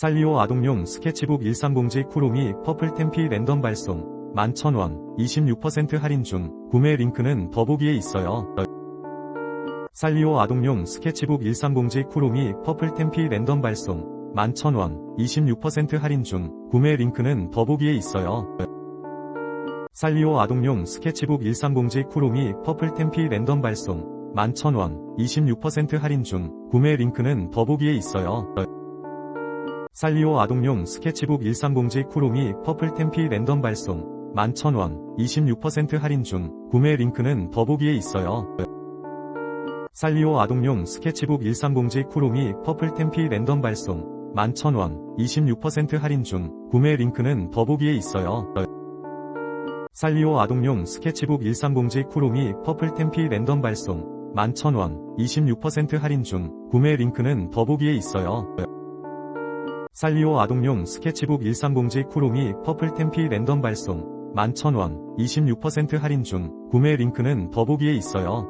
살리오 아동용 스케치북 일상봉지 쿠로미 퍼플 템피 랜덤 발송 11,000원 26% 할인 중 구매 링크는 더보기에 있어요. 살리오 아동용 스케치북 일상봉지 쿠로미 퍼플 템피 랜덤 발송 11,000원 26% 할인 중 구매 링크는 더보기에 있어요. 살리오 아동용 스케치북 일상봉지 쿠로미 퍼플 템피 랜덤 발송 11,000원 26% 할인 중 구매 링크는 더보기에 있어요. 살리오 아동용 스케치북 일상봉지 쿠로미 퍼플 템피 랜덤 발송 11,000원 26% 할인 중 구매 링크는 더보기에 있어요. 살리오 아동용 스케치북 일상봉지 쿠로미 퍼플 템피 랜덤 발송 11,000원 26% 할인 중 구매 링크는 더보기에 있어요. 살리오 아동용 스케치북 일상봉지 쿠로미 퍼플 템피 랜덤 발송 11,000원 26% 할인 중 구매 링크는 더보기에 있어요. 살리오 아동용 스케치북 일상봉지 쿠로미 퍼플 템피 랜덤 발송 11,000원 26% 할인 중 구매 링크는 더보기에 있어요.